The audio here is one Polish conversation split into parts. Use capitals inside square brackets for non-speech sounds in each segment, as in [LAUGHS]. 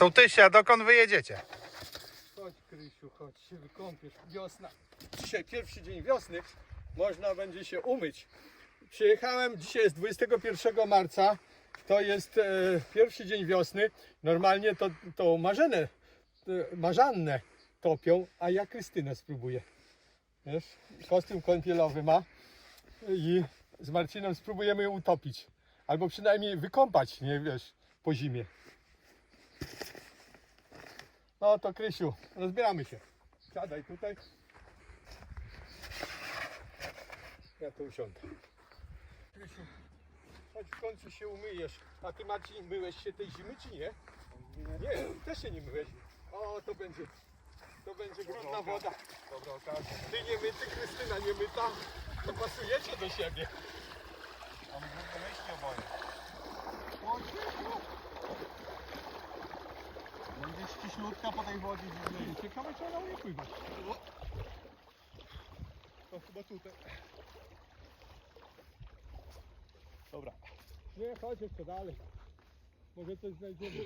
Sołtysia, dokąd wy jedziecie? Chodź Krysiu, chodź się wykąpiesz. Wiosna. Dzisiaj pierwszy dzień wiosny. Można będzie się umyć. Przyjechałem, dzisiaj jest 21 marca. To jest e, pierwszy dzień wiosny. Normalnie to, to marzenę, e, marzannę topią, a ja Krystynę spróbuję. Wiesz, kostium kąpielowy ma i z Marcinem spróbujemy ją utopić. Albo przynajmniej wykąpać, nie wiesz, po zimie. No to Krysiu, rozbieramy się. Siadaj tutaj. Ja tu usiądę. Krysiu, chodź w końcu się umyjesz. A ty Marcin, myłeś się tej zimy czy nie? Nie, też się nie myłeś. O, to będzie, to będzie brudna woda. Dobra okazja. Ty nie myty, Krystyna nie myta. To pasujecie do siebie. Mamy brudne myśli oboje. O, Krysiu. Ściślutka po tej wodzie. Ciekawe czy ona umie pływać. To chyba tutaj. Dobra. Nie, chodź jeszcze dalej. Może coś znajdziemy.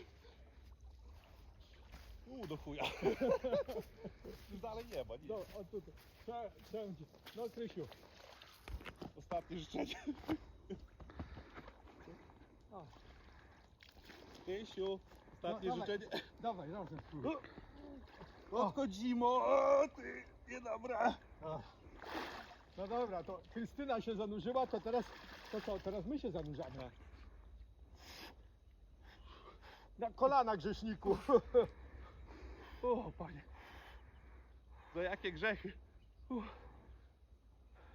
U, do chuja. [LAUGHS] Już dalej nie ma, nic. No, o tutaj. Prze- Wszędzie. No Krysiu. Ostatnie życzenie. A, ostatnie No, życzenie. dawaj. Krótko zimo, o ty, niedobra. A. No dobra, to Krystyna się zanurzyła, to teraz, to co, teraz my się zanurzamy. Na kolana grzeszniku. O, panie. Za jakie grzechy?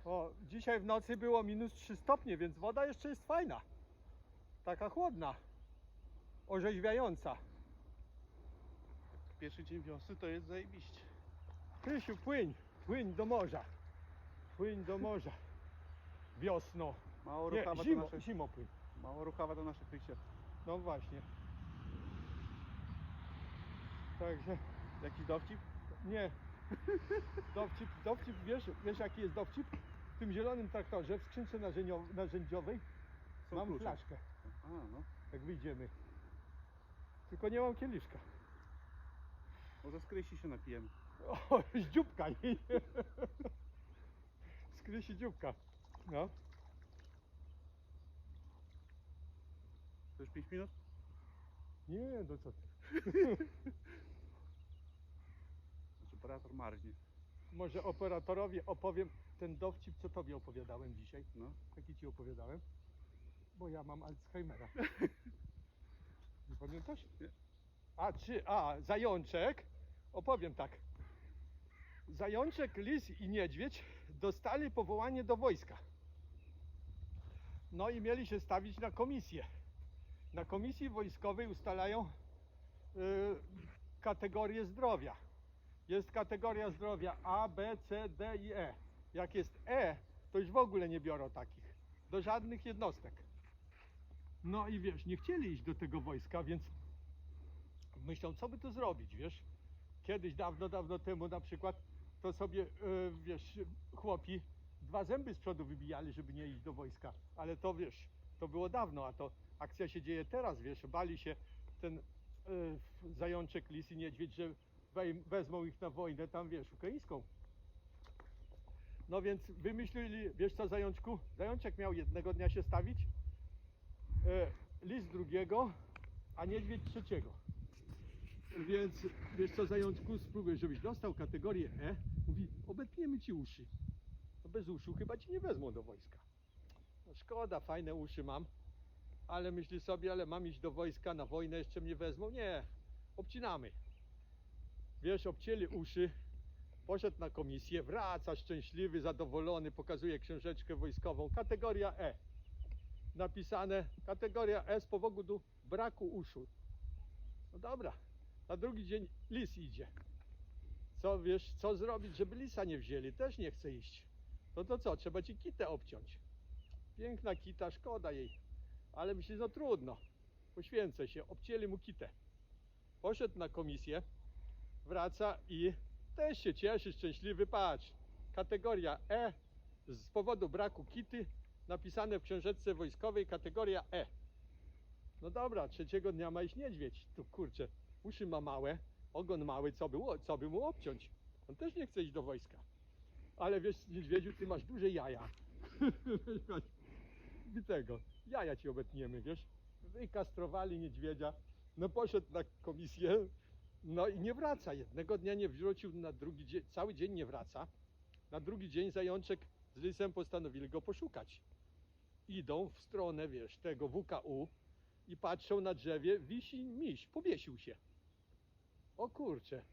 O, dzisiaj w nocy było minus 3 stopnie, więc woda jeszcze jest fajna. Taka chłodna. Orzeźwiająca. Pierwszy dzień wiosny to jest zajebiście. Krysiu, płyń, płyń do morza. Płyń do morza. Wiosno. Mało Nie, ruchawa to zimo, nasze, zimo płyń. mało ruchawa to nasze krycie. No właśnie. Także Jakiś dowcip? nie. Dowcip, dowcip, wiesz, wiesz jaki jest dowcip? W tym zielonym traktorze, w skrzynce narzędzio- narzędziowej Są mam klucze. flaszkę, A, no. jak wyjdziemy. Tylko nie mam kieliszka. Może z krysi się napijemy. O, z dzióbka. Z krysi dzióbka. No. To już 5 minut? Nie, no co ty. [LAUGHS] Znaczy operator marznie. Może operatorowi opowiem ten dowcip, co tobie opowiadałem dzisiaj. No. Jaki ci opowiadałem? Bo ja mam Alzheimera. [LAUGHS] Nie pamiętasz? A, czy, a, zajączek. Opowiem tak. Zajączek, lis i niedźwiedź dostali powołanie do wojska. No i mieli się stawić na komisję. Na komisji wojskowej ustalają y, kategorie zdrowia. Jest kategoria zdrowia A, B, C, D i E. Jak jest E, to już w ogóle nie biorą takich. Do żadnych jednostek. No i wiesz, nie chcieli iść do tego wojska, więc myślą, co by tu zrobić, wiesz? Kiedyś, dawno, dawno temu na przykład, to sobie, yy, wiesz, chłopi dwa zęby z przodu wybijali, żeby nie iść do wojska. Ale to, wiesz, to było dawno, a to akcja się dzieje teraz, wiesz, bali się ten yy, zajączek, lis i niedźwiedź, że wezmą ich na wojnę tam, wiesz, ukraińską. No więc wymyślili, wiesz co, zajączku? Zajączek miał jednego dnia się stawić, lis drugiego, a niedźwiedź trzeciego. Więc wiesz co, zajączku, spróbuj, żebyś dostał kategorię E. Mówi, obetniemy ci uszy. No bez uszu chyba ci nie wezmą do wojska. No szkoda, fajne uszy mam, ale myśli sobie, ale mam iść do wojska, na wojnę jeszcze mnie wezmą? Nie, obcinamy. Wiesz, obcięli uszy, poszedł na komisję, wraca szczęśliwy, zadowolony, pokazuje książeczkę wojskową, kategoria E. Napisane, kategoria E z powodu braku uszu. No dobra, na drugi dzień lis idzie. Co wiesz, co zrobić, żeby lisa nie wzięli? Też nie chce iść. No to co, trzeba ci kitę obciąć. Piękna kita, szkoda jej. Ale myśli, no trudno. Poświęcę się, obcięli mu kitę. Poszedł na komisję, wraca i też się cieszy, szczęśliwy, patrz. Kategoria E z powodu braku kity, napisane w książeczce wojskowej, kategoria E. No dobra, trzeciego dnia ma iść niedźwiedź. Tu kurczę, uszy ma małe, ogon mały, co by, co by mu obciąć? On też nie chce iść do wojska. Ale wiesz, niedźwiedziu, ty masz duże jaja. [LAUGHS] I tego, jaja ci obetniemy, wiesz? Wykastrowali niedźwiedzia, no poszedł na komisję, no i nie wraca. Jednego dnia nie wrócił, na drugi dzień, cały dzień nie wraca. Na drugi dzień zajączek z lisem postanowili go poszukać. Idą w stronę, wiesz, tego WKU i patrzą na drzewie, wisi miś, powiesił się. O kurcze.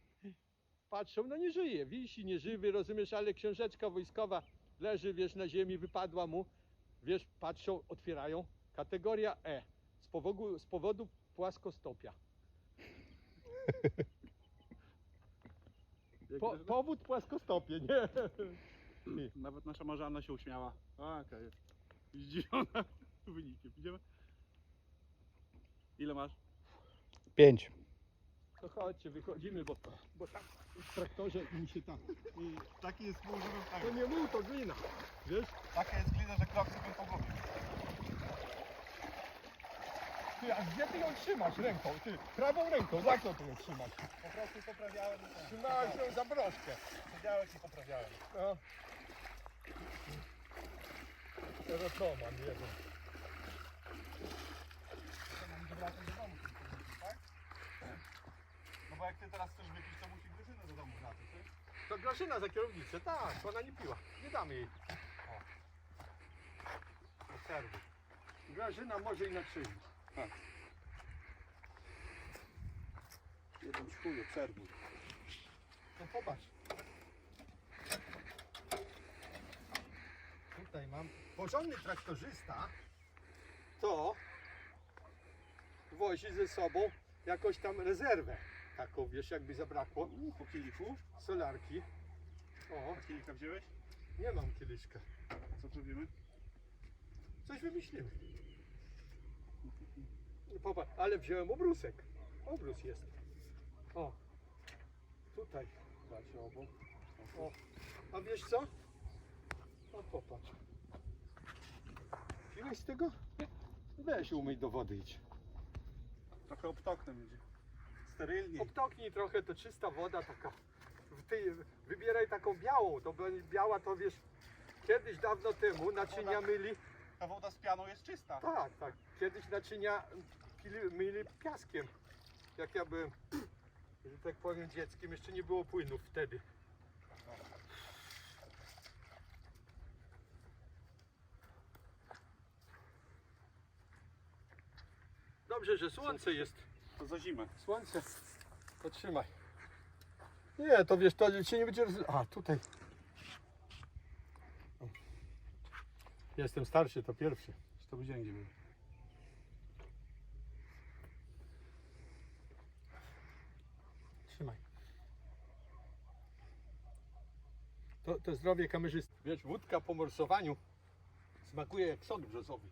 Patrzą, no nie żyje, wisi, nieżywy, rozumiesz, ale książeczka wojskowa leży, wiesz, na ziemi, wypadła mu. Wiesz, patrzą, otwierają. Kategoria E. Z powodu, z powodu płaskostopia. [LAUGHS] Po, powód płaskostopie, nie? Nawet nasza Marzanna się uśmiała. A, okej. Zdziwiona wynikiem. Idziemy? Ile masz? Pięć. To chodźcie, wychodzimy, bo, bo tam w traktorze mi się tam... I, Taki jest pół to nie mów, to glina. Wiesz? Taka jest glina, że kroksy bym pogubił. Ty, a gdzie ty ją trzymasz ręką? Ty, prawą ręką, za co ty ją trzymasz? Po prostu poprawiałem. Trzymałeś ją za broszkę. Siedziałeś i poprawiałem. No. To mam, nie wiem. Będzie wracać do domu. Tak? No bo jak ty teraz chcesz wypić, to musi Grzyna do domu wracać, tak? To Grażyna za kierownicę, tak, ona nie piła. Nie damy jej. Obserwuj. Grażyna może i na trzeźwo. Jeden chuj, obserwuj. No popatrz. Tutaj mam porządny traktorzysta. To wozi ze sobą jakąś tam rezerwę. Taką, wiesz, jakby zabrakło. Po kielichu? Solarki. O, A kielicha wziąłeś? nie mam kieliszka. Co zrobimy? Coś wymyśliłem. Popatrz, ale wziąłem obrusek. Obrus jest. O, tutaj. Dacie obok. O, a wiesz co? O, popatrz. Piłeś z tego? Weź umyj do wody idź. Trochę obtoknem będzie. Sterylniej. Obtoknij trochę, to czysta woda taka. Ty wybieraj taką białą, to będzie biała to wiesz, kiedyś dawno temu naczynia myli, Ta woda z pianą jest czysta. tak, tak, kiedyś naczynia pili, myli piaskiem. Jak ja byłem, że tak powiem dzieckiem, jeszcze nie było płynów wtedy. Dobrze, że słońce jest. To za zimę. Słońce. Potrzymaj. Nie, to wiesz, to się nie będzie roz... A, tutaj. Jestem starszy, to pierwszy. To będzie gdzie był. Trzymaj. To, to zdrowie kamerzysty. Wiesz, wódka po morsowaniu smakuje jak sok brzozowy.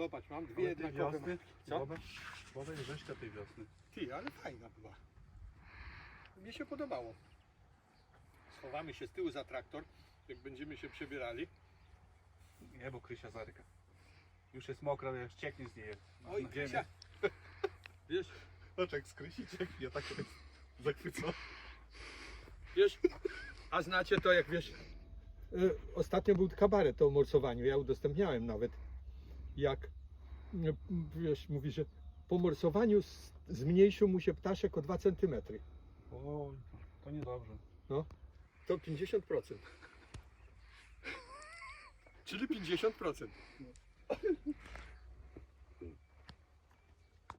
Popatrz, mam dwie Ale tej jednakowe wiosny? Co? Woda, woda jest rzeźka tej wiosny. Ty, ale fajna była. Mnie się podobało. Schowamy się z tyłu za traktor, jak będziemy się przebierali. Nie, bo Krysia zaryka. Już jest mokra, jak cieknie z niej. Oj, Na Krysia. [LAUGHS] Wiesz, Patrz jak z Krysi cieknie, tak jest zachwycony. wiesz, a znacie to jak wiesz, y, ostatnio był kabaret o morsowaniu, ja udostępniałem nawet, jak, y, wiesz, mówi, że po morsowaniu zmniejszył mu się ptaszek o 2 cm. Oj, to niedobrze. To 50%. Czyli 50%. [LAUGHS]